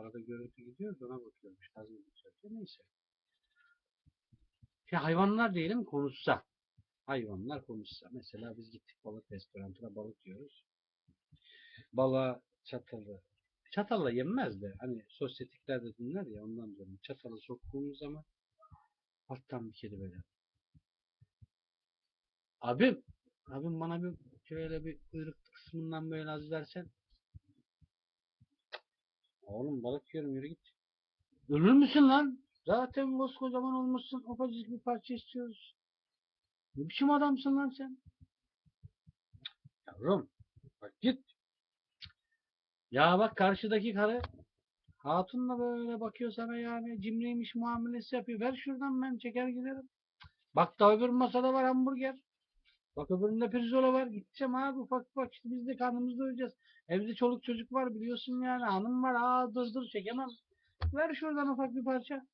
Arada görüntü gidiyor ona bakıyormuş. Hazır geçerken neyse. Ya hayvanlar diyelim konuşsa. Hayvanlar konuşsa. Mesela biz gittik balık restoranına balık yiyoruz. Balığa çatalı. Çatalla yenmez de hani sosyetiklerde dinler ya ondan diyorum. Çatalı soktuğumuz zaman alttan bir kedi böyle. Abim, abim bana bir şöyle bir kuyruk kısmından böyle az versen. Oğlum balık yiyorum yürü git. Ölür müsün lan? Zaten koskocaman olmuşsun. Ufacık bir parça istiyoruz. Ne biçim adamsın lan sen? Yavrum bak git. Ya bak karşıdaki karı hatunla böyle bakıyor sana yani cimriymiş muamelesi yapıyor. Ver şuradan ben çeker giderim. Bak da öbür masada var hamburger. Bak öbüründe pirzola var. Gideceğim abi ufak ufak işte biz de karnımızı doyuracağız. Evde çoluk çocuk var biliyorsun yani. Hanım var. Aa dur dur çekemem. Ver şuradan ufak bir parça.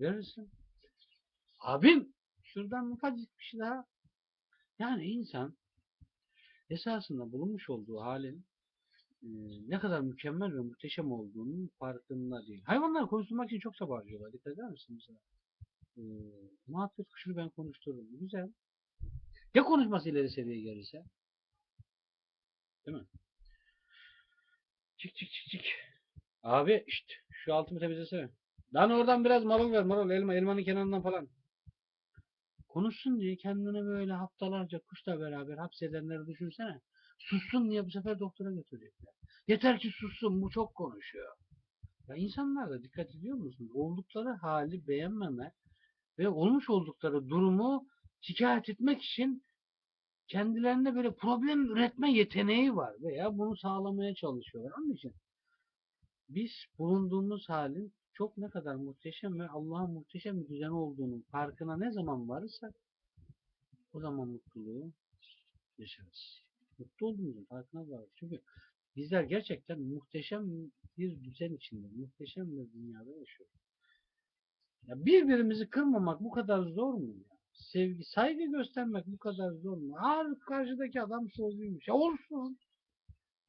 Verirsin. Abim şuradan ufacık bir şey daha. Yani insan esasında bulunmuş olduğu halin e, ne kadar mükemmel ve muhteşem olduğunun farkında değil. Hayvanlar konuşturmak için çok çaba harcıyorlar. Dikkat eder misin mesela? E, muhabbet kuşunu ben konuştururum. Güzel. Ya konuşması ileri seviyeye gelirse? Değil mi? Çık çık çık çık. Abi işte şu altımı temizlesene. Lan oradan biraz marul ver marul elma elmanın kenarından falan. Konuşsun diye kendini böyle haftalarca kuşla beraber hapsedenleri düşünsene. Sussun diye bu sefer doktora götürecekler. Yeter ki sussun bu çok konuşuyor. Ya insanlar da dikkat ediyor musunuz? Oldukları hali beğenmeme ve olmuş oldukları durumu şikayet etmek için kendilerinde böyle problem üretme yeteneği var veya bunu sağlamaya çalışıyorlar. Onun için biz bulunduğumuz halin çok ne kadar muhteşem ve Allah'ın muhteşem bir düzeni olduğunun farkına ne zaman varırsak o zaman mutluluğu yaşarız. Mutlu olduğumuzun farkına varırız. Çünkü bizler gerçekten muhteşem bir düzen içinde, muhteşem bir dünyada yaşıyoruz. Ya birbirimizi kırmamak bu kadar zor mu ya? Sevgi, saygı göstermek bu kadar zor mu? Har karşıdaki adam solcuymuş. Ya olsun.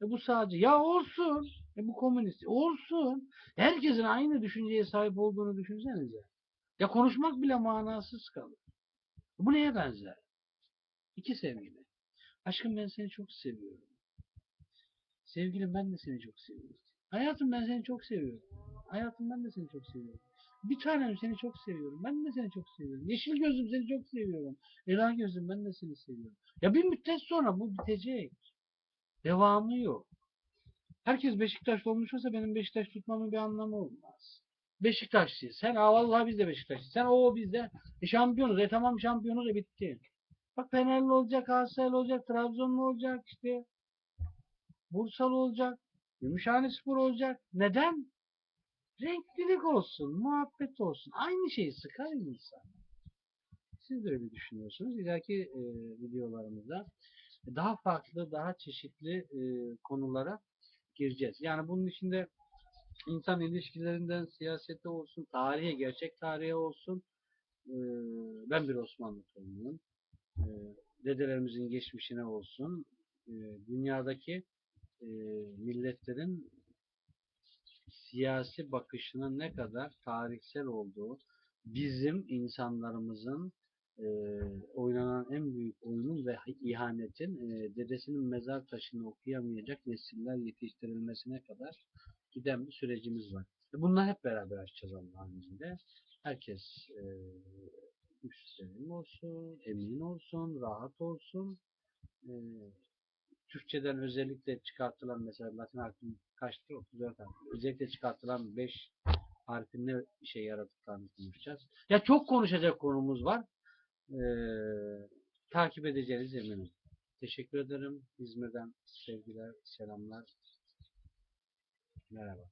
E bu sağcı. Ya olsun. E bu komünist. Olsun. Herkesin aynı düşünceye sahip olduğunu düşünsenize. Ya konuşmak bile manasız kalır. Bu neye benzer? İki sevgili. Aşkım ben seni çok seviyorum. Sevgilim ben de seni çok seviyorum. Hayatım ben seni çok seviyorum. Hayatım ben de seni çok seviyorum. Bir tanem seni çok seviyorum. Ben de seni çok seviyorum. Yeşil gözüm seni çok seviyorum. Ela gözüm ben de seni seviyorum. Ya bir müddet sonra bu bitecek. Devamı yok. Herkes Beşiktaşlı olmuş olsa benim Beşiktaş tutmamın bir anlamı olmaz. Beşiktaşlıyız. Sen aa biz de Beşiktaşlıyız. Sen o biz de e, şampiyonuz. E tamam şampiyonuz e bitti. Bak Fenerli olacak, Galatasaraylı olacak, Trabzonlu olacak işte. Bursalı olacak. Gümüşhane Spor olacak. Neden? Renklilik olsun, muhabbet olsun. Aynı şeyi sıkar insan. Siz de öyle düşünüyorsunuz. İleriki e, videolarımızda daha farklı, daha çeşitli e, konulara gireceğiz. Yani bunun içinde insan ilişkilerinden siyasete olsun, tarihe, gerçek tarihe olsun. e, ben bir Osmanlı torunuyum. E, dedelerimizin geçmişine olsun. e, dünyadaki e, milletlerin siyasi bakışının ne kadar tarihsel olduğu, bizim insanlarımızın e, oynanan en büyük oyunun ve ihanetin e, dedesinin mezar taşını okuyamayacak nesiller yetiştirilmesine kadar giden bir sürecimiz var. E, bunları hep beraber açacağız Allah'ın izniyle. Herkes e, müsteslim olsun, emin olsun, rahat olsun. E, Türkçeden özellikle çıkartılan mesela Latin harfinin kaçtır? 34 harf. Özellikle çıkartılan 5 harfin ne işe yaradıklarını konuşacağız. Ya çok konuşacak konumuz var. Ee, takip edeceğiniz eminim. Teşekkür ederim. İzmir'den sevgiler, selamlar. Merhaba.